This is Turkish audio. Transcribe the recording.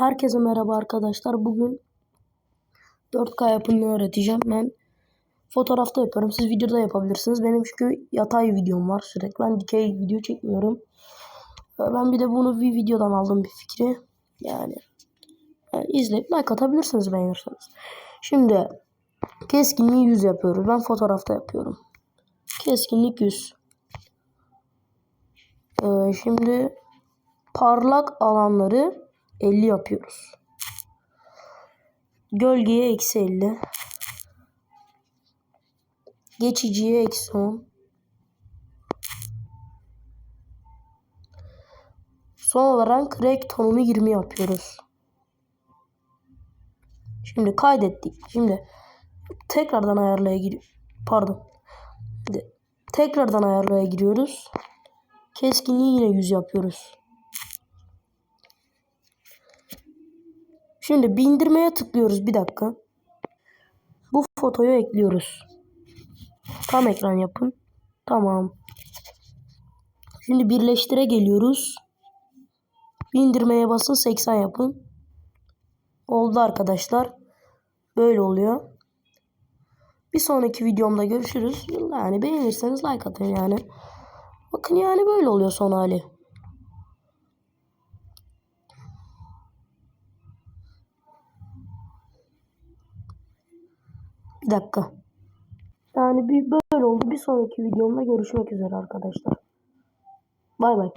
Herkese merhaba arkadaşlar. Bugün 4K yapımını öğreteceğim. Ben fotoğrafta yapıyorum. Siz videoda yapabilirsiniz. Benim çünkü yatay videom var sürekli. Ben dikey video çekmiyorum. Ee, Ben bir de bunu bir videodan aldım bir fikri. Yani, yani izleyip like atabilirsiniz beğenirseniz. Şimdi keskinliği 100 yapıyoruz. Ben fotoğrafta yapıyorum. Keskinlik 100. Ee, şimdi parlak alanları 50 yapıyoruz. Gölgeye eksi 50. Geçiciye eksi 10. Son olarak renk tonunu 20 yapıyoruz. Şimdi kaydettik. Şimdi tekrardan ayarlaya gir pardon. Tekrardan ayarlaya giriyoruz. Keskinliği yine 100 yapıyoruz. Şimdi bindirmeye tıklıyoruz. Bir dakika. Bu fotoyu ekliyoruz. Tam ekran yapın. Tamam. Şimdi birleştire geliyoruz. Bindirmeye basın 80 yapın. Oldu arkadaşlar. Böyle oluyor. Bir sonraki videomda görüşürüz. Yani beğenirseniz like atın yani. Bakın yani böyle oluyor son hali. Bir dakika. Yani bir böyle oldu. Bir sonraki videomda görüşmek üzere arkadaşlar. Bay bay.